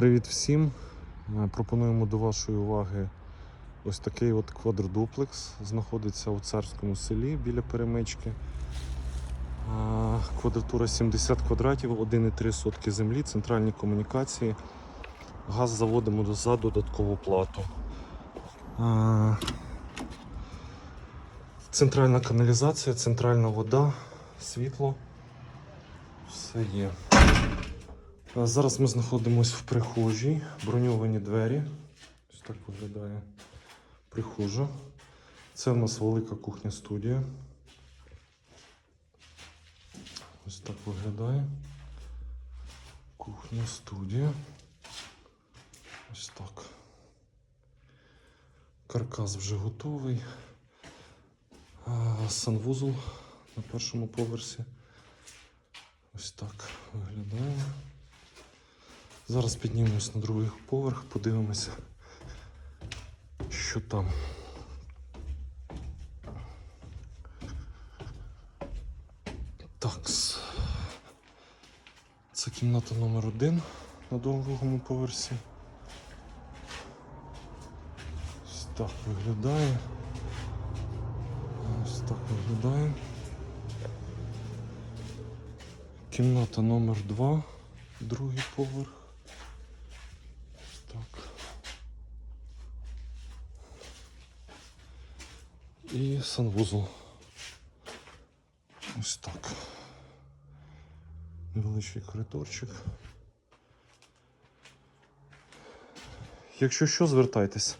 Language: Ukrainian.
Привіт всім! Е, Пропонуємо до вашої уваги ось такий от квадродуплекс. Знаходиться у царському селі біля перемички. Квадратура 70 квадратів, 1,3 сотки землі, центральні комунікації. Газ заводимо за додаткову плату. Центральна каналізація, центральна вода, світло. Все є. А Зараз ми знаходимося в прихожій, броньовані двері. Ось так виглядає прихожа. Це в нас велика кухня студія. Ось так виглядає. Кухня студія. Ось так. Каркас вже готовий. Санвузол на першому поверсі. Ось так виглядає. Зараз піднімемось на другий поверх, подивимося, що там. Такс. Це кімната номер один на другому поверсі. Ось так виглядає. Ось так виглядає. Кімната номер два, другий поверх. І санвузол. Ось так. Невеличкий коридорчик. Якщо що, звертайтесь.